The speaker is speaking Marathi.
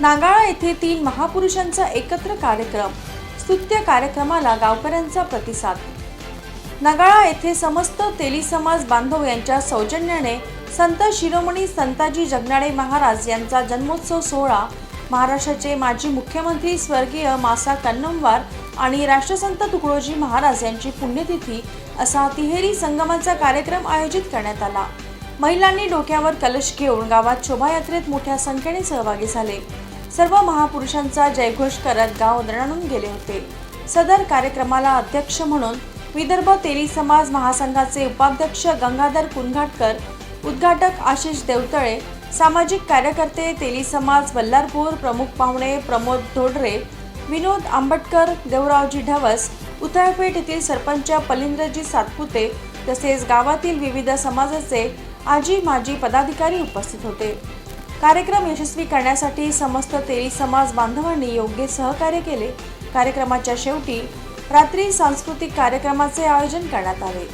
नागाळा येथे तीन महापुरुषांचा एकत्र कार्यक्रम स्तुत्य कार्यक्रमाला गावकऱ्यांचा प्रतिसाद. नगाळा येथे समस्त तेली समाज बांधव यांच्या सौजन्याने संत शिरोमणी संताजी जगनाडे महाराज यांचा जन्मोत्सव सोहळा महाराष्ट्राचे माजी मुख्यमंत्री स्वर्गीय मासा कन्नमवार आणि राष्ट्रसंत तुकडोजी महाराज यांची पुण्यतिथी असा तिहेरी संगमाचा कार्यक्रम आयोजित करण्यात आला. महिलांनी डोक्यावर कलश घेऊन गावात शोभायात्रेत मोठ्या संख्येने सहभागी झाले. सर्व महापुरुषांचा जयघोष करत गाव रणून गेले होते. सदर कार्यक्रमाला अध्यक्ष म्हणून विदर्भ तेली समाज महासंघाचे उपाध्यक्ष गंगाधर कुनघाटकर उद्घाटक आशिष देवतळे सामाजिक कार्यकर्ते तेली समाज बल्लारपूर प्रमुख पाहुणे प्रमोद धोडरे विनोद आंबटकर देवरावजी ढवस उथळपेठ येथील सरपंच पलिंद्रजी सातपुते तसेच गावातील विविध समाजाचे आजी माजी पदाधिकारी उपस्थित होते. कार्यक्रम यशस्वी करण्यासाठी समस्त तेरी समाज बांधवांनी योग्य सहकार्य केले. कार्यक्रमाच्या शेवटी रात्री सांस्कृतिक कार्यक्रमाचे आयोजन करण्यात आले.